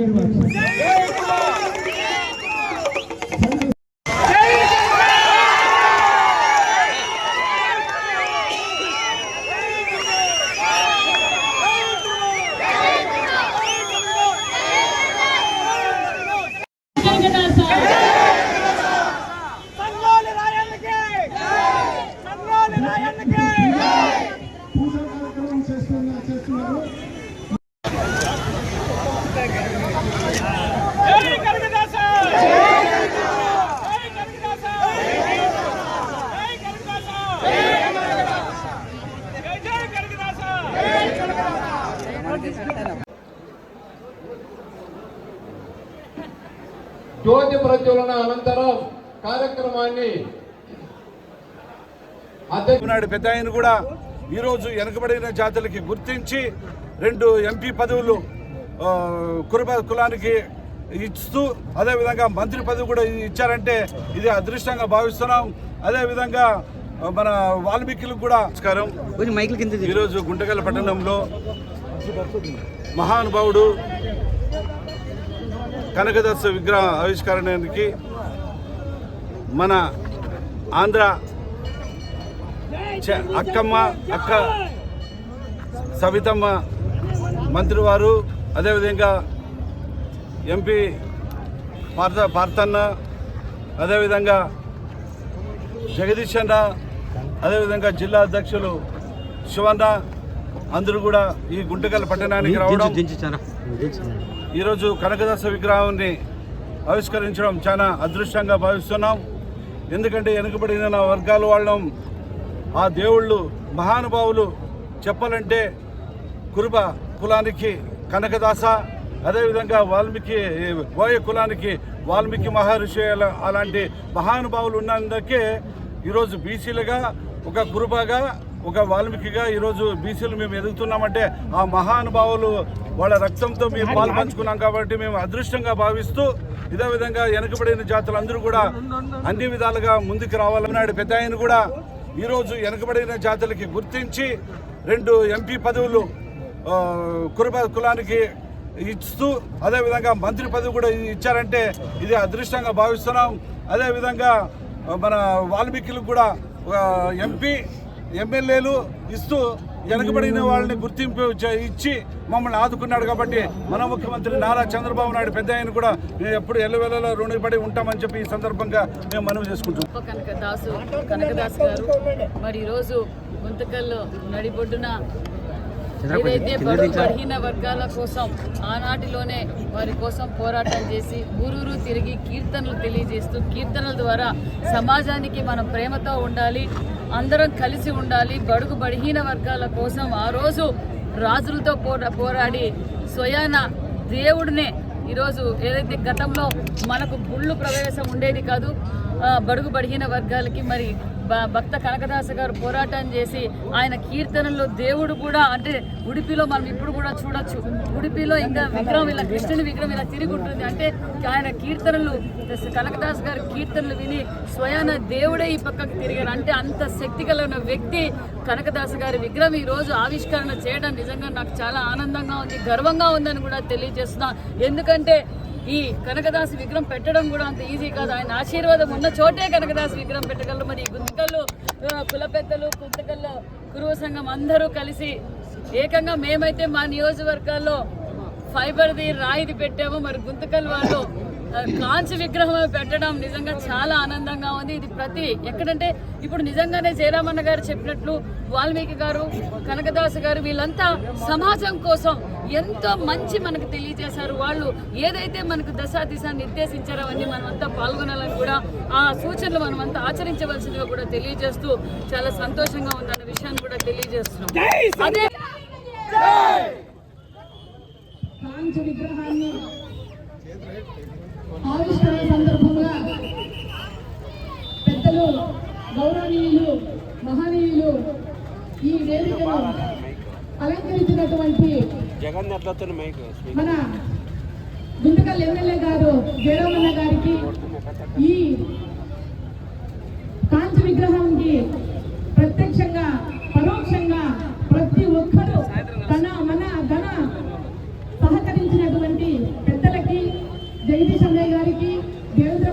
Very much Lion the game! జ్యోతి ప్రజ్వలన అనంతరం కార్యక్రమాన్ని నాడు పెద్ద ఆయన కూడా ఈరోజు వెనుకబడిన జాతులకి గుర్తించి రెండు ఎంపీ పదవులు కురుబ కులానికి ఇస్తూ అదేవిధంగా మంత్రి పదవి కూడా ఇచ్చారంటే ఇది అదృష్టంగా భావిస్తున్నాం. అదేవిధంగా మన వాల్మీకులకు కూడా నమస్కారం. ఈరోజు గుంటకల్ పట్టణంలో మహానుభావుడు కనకదాస విగ్రహ ఆవిష్కరణకి మన ఆంధ్ర అక్కమ్మ అక్క సవితమ్మ మంత్రివారు అదేవిధంగా ఎంపీ పార్థ పార్థన్న అదేవిధంగా జగదీష్ అన్న అదేవిధంగా జిల్లా అధ్యక్షులు శివన్న అందరూ కూడా ఈ గుంటకల్ పట్టణానికి రావడం ఈరోజు కనకదాస విగ్రహాన్ని ఆవిష్కరించడం చాలా అదృష్టంగా భావిస్తున్నాం. ఎందుకంటే వెనుకబడిన వర్గాల వాళ్ళం ఆ దేవుళ్ళు మహానుభావులు చెప్పాలంటే కురుబ కులానికి కనకదాస అదేవిధంగా వాల్మీకి బోయ కులానికి వాల్మీకి మహర్షి అలాంటి మహానుభావులు ఉన్నందుకే ఈరోజు బీసీలుగా ఒక కురుబగా ఒక వాల్మీకిగా ఈరోజు బీసీలు మేము ఎదుగుతున్నామంటే ఆ మహానుభావులు వాళ్ళ రక్తంతో మేము పాలు పంచుకున్నాం కాబట్టి మేము అదృష్టంగా భావిస్తూ ఇదే విధంగా వెనుకబడిన జాతులందరూ కూడా అన్ని విధాలుగా ముందుకు రావాలన్నాడు పెద్ద ఆయన కూడా ఈరోజు వెనుకబడిన జాతులకి గుర్తించి రెండు ఎంపీ పదవులు కురుబ కులానికి ఇస్తూ అదేవిధంగా మంత్రి పదవి కూడా ఇచ్చారంటే ఇది అదృష్టంగా భావిస్తున్నాం. అదేవిధంగా మన వాల్మీకులకు కూడా ఒక ఎంపీ ఎమ్మెల్యేలు ఇస్తూ వెనుకబడిన వాళ్ళని గుర్తింపు ఇచ్చి మమ్మల్ని ఆదుకున్నాడు కాబట్టి మన ముఖ్యమంత్రి నారా చంద్రబాబు నాయుడు పెద్ద ఆయన కూడా మేము ఎప్పుడు ఎల్లవేళలో రుణపడి ఉంటామని చెప్పి ఈ సందర్భంగా మేము మనవి చేసుకుంటున్నాం. కనకదాసు కనకదాస్ గారు. మరి ఈరోజు గుంతకల్లో నడిబొడ్డున ఏదైతే బడుగు బలహీన వర్గాల కోసం ఆనాటిలోనే వారి కోసం పోరాటం చేసి ఊరూరు తిరిగి కీర్తనలు తెలియజేస్తూ కీర్తనల ద్వారా సమాజానికి మనం ప్రేమతో ఉండాలి అందరం కలిసి ఉండాలి బడుగు బలహీన వర్గాల కోసం ఆ రోజు రాజులతో పోరా పోరాడి స్వయాన దేవుడినే ఈరోజు ఏదైతే గతంలో మనకు గుళ్ళు ప్రవేశం ఉండేది కాదు బడుగు బడిగిన వర్గాలకి మరి భక్త కనకదాస గారు పోరాటం చేసి ఆయన కీర్తనలో దేవుడు కూడా అంటే ఉడిపిలో మనం ఇప్పుడు కూడా చూడొచ్చు. ఉడిపిలో ఇంకా విగ్రహం ఇలా కృష్ణుని విగ్రహం ఇలా తిరిగి ఉంటుంది. అంటే ఆయన కీర్తనలు కనకదాస్ గారి కీర్తనలు విని స్వయాన దేవుడే ఈ పక్కకు తిరిగారు అంటే అంత శక్తి కలిగిన వ్యక్తి కనకదాస గారి విగ్రహం ఈ రోజు ఆవిష్కరణ చేయడం నిజంగా నాకు చాలా ఆనందంగా ఉంది గర్వంగా ఉందని కూడా తెలియజేస్తున్నా. ఎందుకంటే ఈ కనకదాసు విగ్రహం పెట్టడం కూడా అంత ఈజీ కాదు. ఆయన ఆశీర్వాదం ఉన్న చోటే కనకదాసు విగ్రహం పెట్టగలరు. మరి ఈ గుంతకల్లు కుల పెద్దలు గుంతకల్లు కురువ సంఘం అందరూ కలిసి ఏకంగా మేమైతే మా నియోజకవర్గాల్లో ఫైబర్ది రాయిది పెట్టాము. మరి గుంతకల్ వాళ్ళు కాంచి విగ్రహం పెట్టడం నిజంగా చాలా ఆనందంగా ఉంది. ఇది ప్రతి ఎక్కడంటే ఇప్పుడు నిజంగానే జయరామన్న గారు చెప్పినట్లు వాల్మీకి గారు కనకదాస్ గారు వీళ్ళంతా సమాజం కోసం ఎంతో మంచి మనకు తెలియజేశారు. వాళ్ళు ఏదైతే మనకు దశ దిశ నిర్దేశించారో అవన్నీ మనమంతా పాల్గొనాలని కూడా ఆ సూచనలు మనమంతా ఆచరించవలసిందిగా కూడా తెలియజేస్తూ చాలా సంతోషంగా ఉందన్న విషయాన్ని కూడా తెలియజేస్తున్నాం. అదే విగ్రహాన్ని ఆవిష్కరణ సందర్భంగా పెద్దలు గౌరవనీయులు మహనీయులు ఈ వేదికను అలంకరించినటువంటి మన గుంతకల్ ఎమ్మెల్యే గారు జయరామన్న గారికి ఈ కాంచి విగ్రహంకి ప్రత్యక్షంగా పరోక్షంగా ప్రతి ఒక్కరూ తన మన ధన సహకరించినటువంటి పెద్దలకి జగదీష్ అన్నయ్య గారికి దేవేంద్ర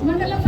అదేవిధంగా